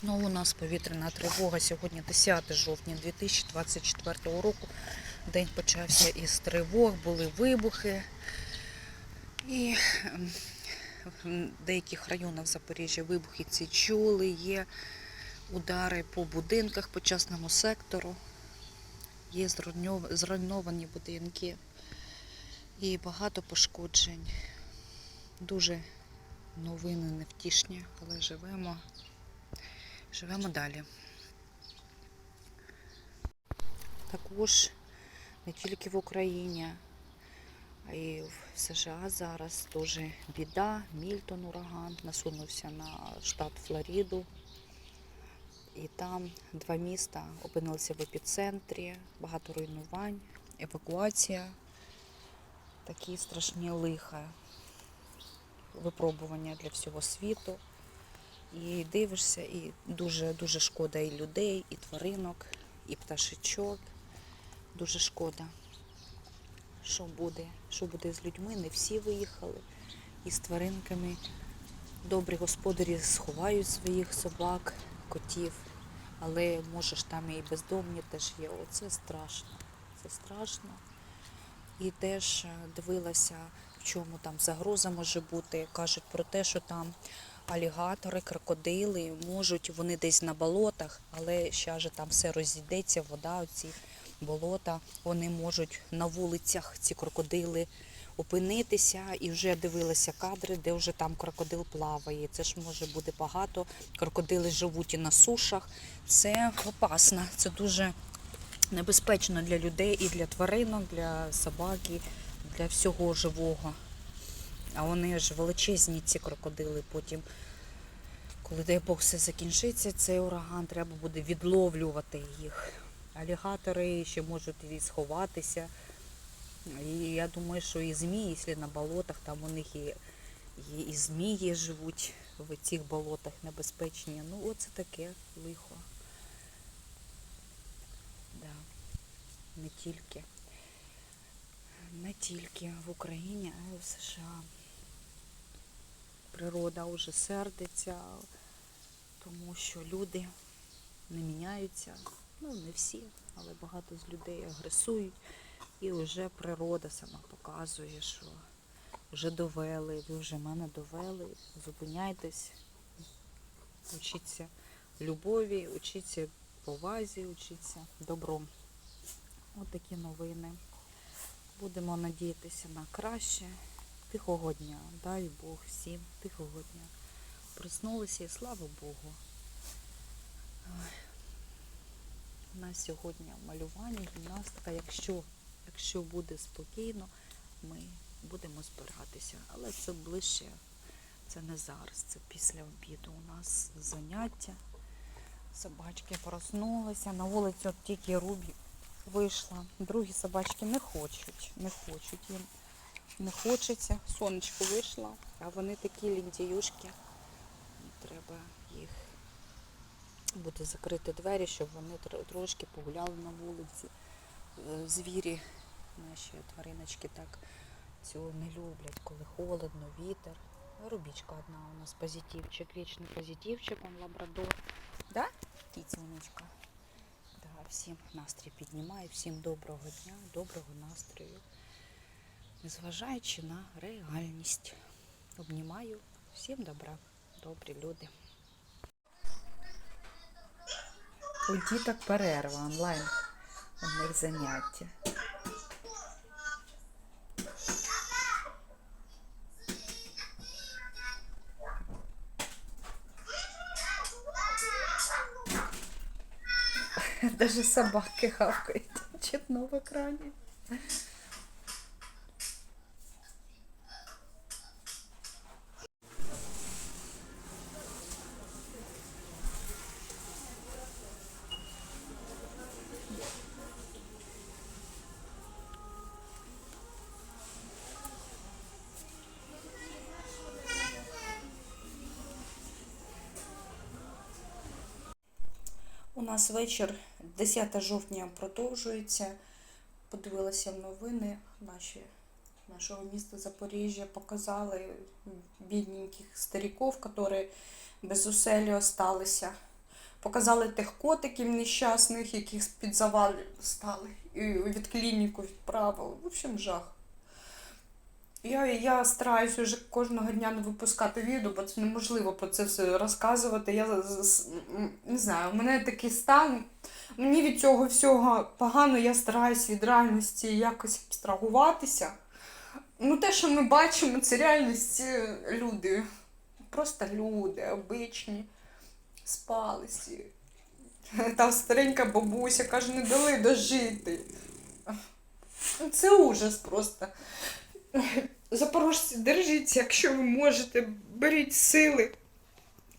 Знову у нас повітряна тривога. Сьогодні 10 жовтня 2024 року. День почався із тривог, були вибухи. І ем, в деяких районах Запоріжжя вибухи ці чули, є удари по будинках, по частному сектору, є зруйновані будинки і багато пошкоджень. Дуже новини невтішні, але живемо. Живемо далі. Також не тільки в Україні, а й в США зараз дуже біда. Мільтон ураган насунувся на штат Флориду. І там два міста опинилися в епіцентрі, багато руйнувань, евакуація, такі страшні лиха, випробування для всього світу. І дивишся, і дуже дуже шкода і людей, і тваринок, і пташечок. Дуже шкода. Що буде? Що буде з людьми? Не всі виїхали. І з тваринками. Добрі господарі сховають своїх собак, котів. Але може ж там і бездомні теж є. Оце страшно. Це страшно. І теж е, дивилася, в чому там загроза може бути. Кажуть про те, що там алігатори, крокодили можуть, вони десь на болотах, але ще ж там все розійдеться, вода, оці болота, вони можуть на вулицях, ці крокодили, опинитися. І вже дивилася кадри, де вже там крокодил плаває. Це ж може бути багато. Крокодили живуть і на сушах. Це опасно, це дуже небезпечно для людей і для тваринок, для собаки, для всього живого. А вони ж величезні, ці крокодили. Потім, коли дай Бог все закінчиться, цей ураган, треба буде відловлювати їх. Алігатори ще можуть і сховатися. І я думаю, що і змії, якщо на болотах, там у них і, і, і змії живуть в цих болотах небезпечні. Ну, оце таке лихо. Да. Не тільки. Не тільки в Україні, а й в США. Природа вже сердиться, тому що люди не міняються. Ну, не всі, але багато з людей агресують. І вже природа сама показує, що вже довели, ви вже мене довели, зупиняйтесь, учіться любові, учіться повазі, учіться добром. От такі новини. Будемо надіятися на краще. Тихого дня. Дай Бог всім тихого дня. Проснулися і слава Богу. У нас сьогодні малювання, гімнастика. Якщо, якщо буде спокійно, ми будемо збиратися. Але це ближче, це не зараз, це після обіду. У нас заняття. Собачки проснулися. На вулицю тільки Рубі вийшла. Другі собачки не хочуть. Не хочуть їм. Не хочеться. Сонечко вийшло, а вони такі ліндіюшки. Треба їх буде закрити двері, щоб вони трошки погуляли на вулиці. Е, Звірі, наші твариночки так цього не люблять, коли холодно, вітер. Рубічка одна у нас позитивчик, вічний позитивчик, он лабрадор. Да? Кітіночка. Да, всім настрій піднімає, всім доброго дня, доброго настрою. Незважаючи на реальність. Обнімаю. Всім добра, добрі люди. У діток перерва онлайн. У них заняття. Даже собаки хавкають чутно в екрані. Нас вечір 10 жовтня продовжується. Подивилася новини наші, нашого міста Запоріжжя, показали бідненьких стариків, які без оселі осталися. Показали тих котиків нещасних, яких з-під завалів стали. І від клініку відправили. В общем, жах. Я, я стараюся вже кожного дня не випускати відео, бо це неможливо про це все розказувати. Я не знаю, у мене такий стан. Мені від цього всього погано, я стараюсь від реальності якось абстрагуватися. Ну, те, що ми бачимо, це реальність е, люди. Просто люди, обичні, спалися. Та старенька бабуся каже, не дали дожити. Ну, Це ужас просто. Запорожці, держіться, якщо ви можете, беріть сили,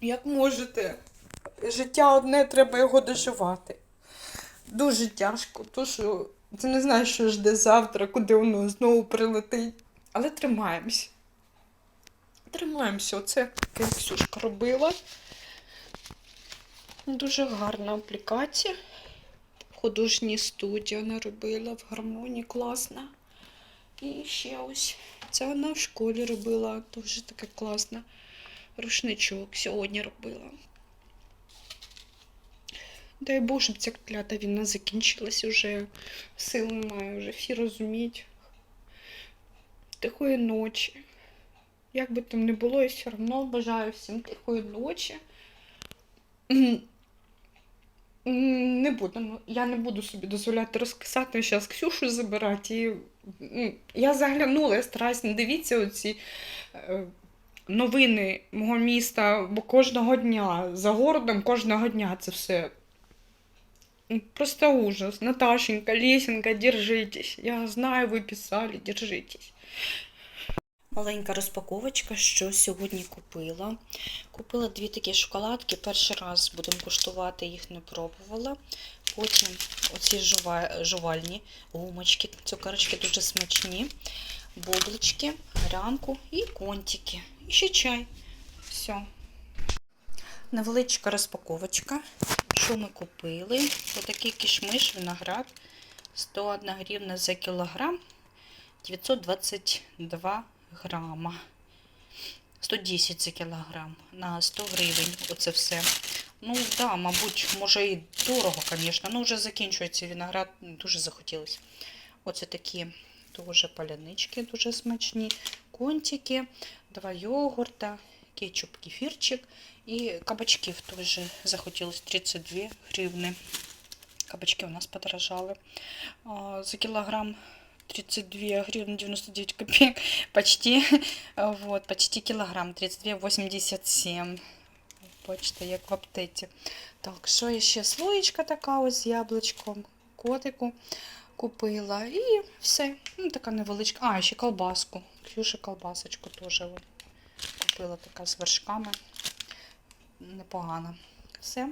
як можете. Життя одне, треба його доживати. Дуже тяжко, то що ти не знаєш, що жде завтра, куди воно знову прилетить. Але тримаємось. Тримаємося. Оце таке Ксюшка робила. Дуже гарна аплікація. В художній студії вона робила в гармонії класна. І ще ось. Це вона в школі робила. Дуже таке класна. Рушничок сьогодні робила. Дай Бог, щоб ця клята війна закінчилась уже. Сил немає вже всі розуміють. Тихої ночі. Як би там не було, я все одно бажаю всім тихої ночі. Не буду, ну, я не буду собі дозволяти розказати зараз Ксюшу забирати. І, я заглянула, я стараюсь не дивіться оці е, новини мого міста, бо кожного дня за городом, кожного дня це все. Просто ужас. Наташенька, Лесенька, держитесь. Я знаю, ви писали, держитесь. Маленька розпаковочка, що сьогодні купила. Купила дві такі шоколадки. Перший раз будемо куштувати, їх не пробувала. Потім оці жува- жувальні гумочки, цукерочки дуже смачні, бублички, грянку і контики. І ще чай. Все. Невеличка розпаковочка. Що ми купили? Отакий кішмиш, виноград. 101 гривна за кілограм. 922 грама. 110 за кілограм на 100 гривень. Оце все. Ну, да, мабуть, може і дорого, звісно. Ну, вже закінчується виноград, дуже захотілося. Оце такі дуже палянички, дуже смачні. Контики, два йогурта, кетчуп, кефірчик і кабачків теж захотілося 32 гривни. Кабачки у нас подорожали. За килограмм 32 гривны 99 копеек. Почти, вот, почти килограмм. 32,87. Почта, як в аптеці. Так, що є ще? Слоєчка така ось з яблучком, котику купила. І все. Ну, така невеличка. А, ще колбаску. Ксюші колбасочку теж купила така з вершками. Непогана. Все.